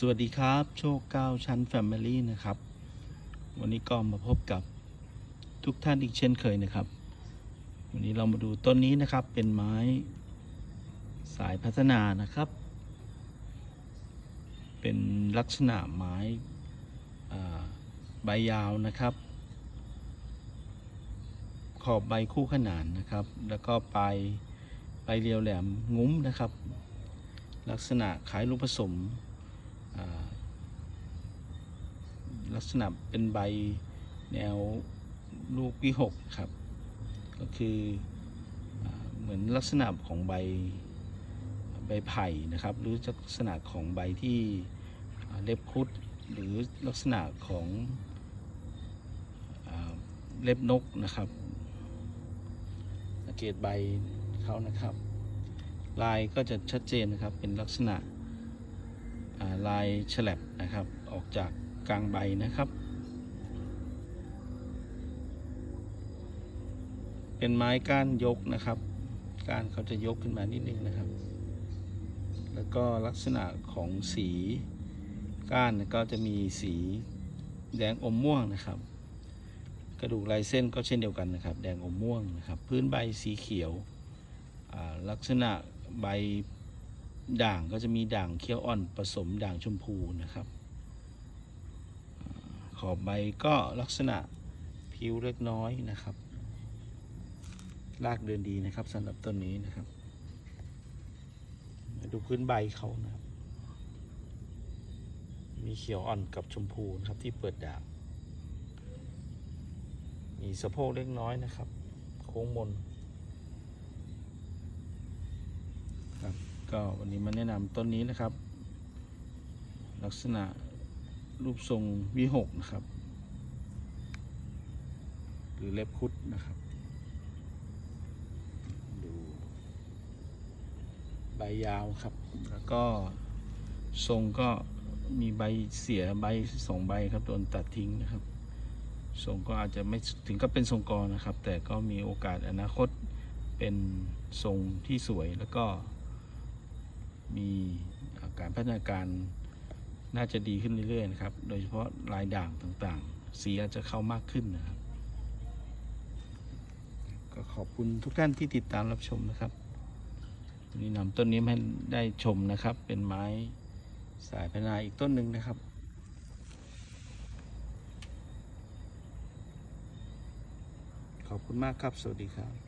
สวัสดีครับ โชคเก้าชั้น Family นะครับ วันนี้ก็มาพบกับทุกท่านอีกเช่นเคยนะครับ วันนี้เรามาดูต้นนี้นะครับเป็นไม้สายพัฒนานะครับ เป็นลักษณะไม้อ่าใบยาวนะครับ ขอบใบคู่ขนานนะครับ แล้วก็ปลายปลายเรียวแหลมงุ้มนะครับ ลักษณะคล้ายลูกผสม ลักษณะเป็นใบแนวลูกวิหกครับ ก็คืออเหมือนลักษณะของใบใบไผ่นะครับ หรือลักษณะของใบที่เล็บคุดหรือลักษณะของอเล็บนกนะครับสังเกตใบเขานะครับ ลายก็จะชัดเจนนะครับเป็นลักษณะ ลายฉลับนะครับ ออกจากกลางใบนะครับ เป็นไม้ก้านยกนะครับก้านเขาจะยกขึ้นมานิดนึงนะครับ แล้วก็ลักษณะของสีก้านก็จะมีสีแดงอมม่วงนะครับ กระดูกลายเส้นก็เช่นเดียวกันนะครับ แดงอมม่วงนะครับ พื้นใบสีเขียวลักษณะใบ ด่างก็จะมีด่างเขียวอ่อนผสมด่างชมพูนะครับ ขอบใบก็ลักษณะผิวเล็กน้อยนะครับ รากเดินดีนะครับสำหรับต้นนี้นะครับ ดูพื้นใบเขานะครับ มีเขียวอ่อนกับชมพูนะครับที่เปิดด่างมีสะโพกเล็กน้อยนะครับ โค้งมน ครับ ก็วันนี้มาแนะนำต้นนี้นะครับ ลักษณะรูปทรงวิหกนะครับ หรือเล็บคุดนะครับ ดูใบยาวครับ แล้วก็ทรงก็มีใบเสียใบสองใบครับโดนตัดทิ้งนะครับทรงก็อาจจะไม่ถึงกับเป็นทรงกรนะครับ แต่ก็มีโอกาสอนาคตเป็นทรงที่สวยแล้วก็ มีการพัฒนาการน่าจะดีขึ้นเรื่อยๆนะครับ โดยเฉพาะลายด่างต่างๆ สีอาจจะเข้ามากขึ้นนะครับ ก็ขอบคุณทุกท่านที่ติดตามรับชมนะครับวันนี้นำต้นนี้ให้ได้ชมนะครับ เป็นไม้สายพัฒนาอีกต้นหนึ่งนะครับขอบคุณมากครับ สวัสดีครับ